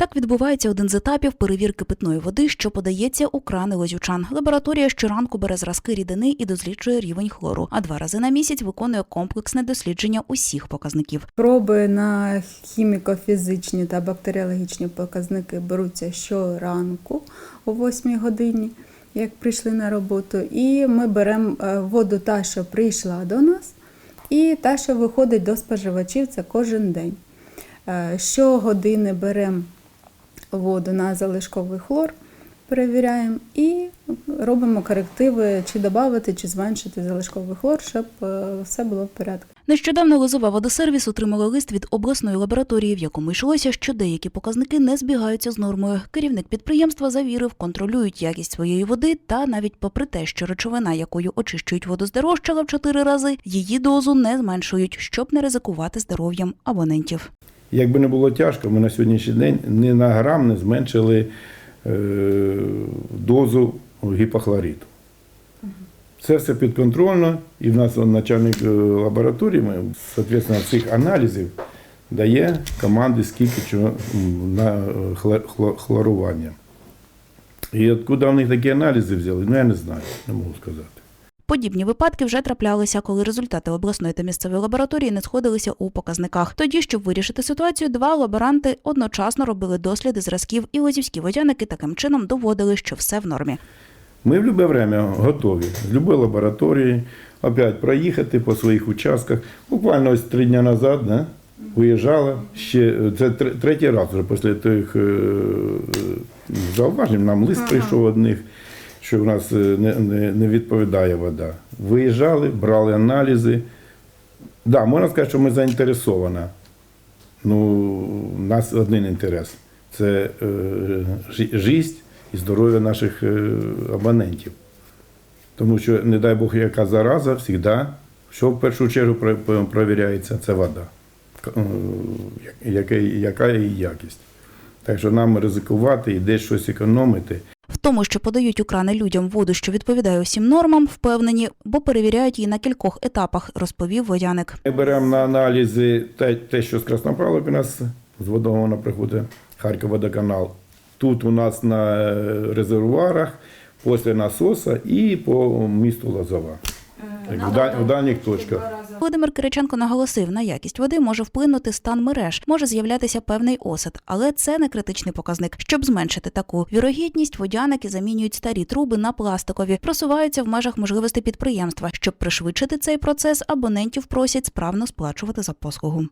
Так відбувається один з етапів перевірки питної води, що подається у крани лозівчан. Лабораторія щоранку бере зразки рідини і досліджує рівень хлору, а два рази на місяць виконує комплексне дослідження усіх показників. Проби на хіміко-фізичні та бактеріологічні показники беруться щоранку о 8 годині, як прийшли на роботу. І ми беремо е, воду та, що прийшла до нас, і та, що виходить до споживачів, це кожен день. Е, Щогодини беремо воду на залишковий хлор, перевіряємо і робимо корективи, чи додати, чи зменшити залишковий хлор, щоб е, все було в порядку. Нещодавно Лозова водосервіс отримала лист від обласної лабораторії, в якому йшлося, що деякі показники не збігаються з нормою. Керівник підприємства завірив, контролюють якість своєї води, та навіть попри те, що речовина, якою очищують воду, здорожчала в чотири рази, її дозу не зменшують, щоб не ризикувати здоров'ям абонентів. Якби не було тяжко, ми на сьогоднішній день ні на грам не зменшили е, дозу гіпохлориту. Це все підконтрольно, і в нас начальник е, лабораторії, ми, соответственно, цих аналізів дає команди, скільки чого на е, хлор- хлор- хлорування. І откуда в них такі аналізи взяли, ну я не знаю, не можу сказати. Подібні випадки вже траплялися, коли результати обласної та місцевої лабораторії не сходилися у показниках. Тоді, щоб вирішити ситуацію, два лаборанти одночасно робили досліди зразків, і лозівські водяники таким чином доводили, що все в нормі. Ми в будь-яке время готові з будь-якої лабораторії опять проїхати по своїх участках. Буквально ось три дні назад да, виїжджала ще це третій раз вже після тих е, е, зауважень. Нам лист прийшов од них, що в нас е, не, не, не відповідає вода. Виїжджали, брали аналізи. Да, можна сказати, що ми заінтересована. Ну, у нас один інтерес це е, життя і здоров'я наших е, абонентів. Тому що, не дай Бог, яка зараза, завжди, що в першу чергу провіряється, це вода. Е, яка, яка її якість. Так що нам ризикувати і десь щось економити. Тому, що подають у крани людям воду, що відповідає усім нормам, впевнені, бо перевіряють її на кількох етапах, розповів водяник. Ми беремо на аналізи те, те що з Краснопавловки у нас з водогону приходить Харків-водоканал. Тут у нас на е, резервуарах, після насоса і по місту Лозова. Так, в, в дальніх точках. Володимир Кириченко наголосив, на якість води може вплинути стан мереж, може з'являтися певний осад, але це не критичний показник. Щоб зменшити таку вірогідність, водяники замінюють старі труби на пластикові, просуваються в межах можливості підприємства. Щоб пришвидшити цей процес, абонентів просять справно сплачувати за послугу.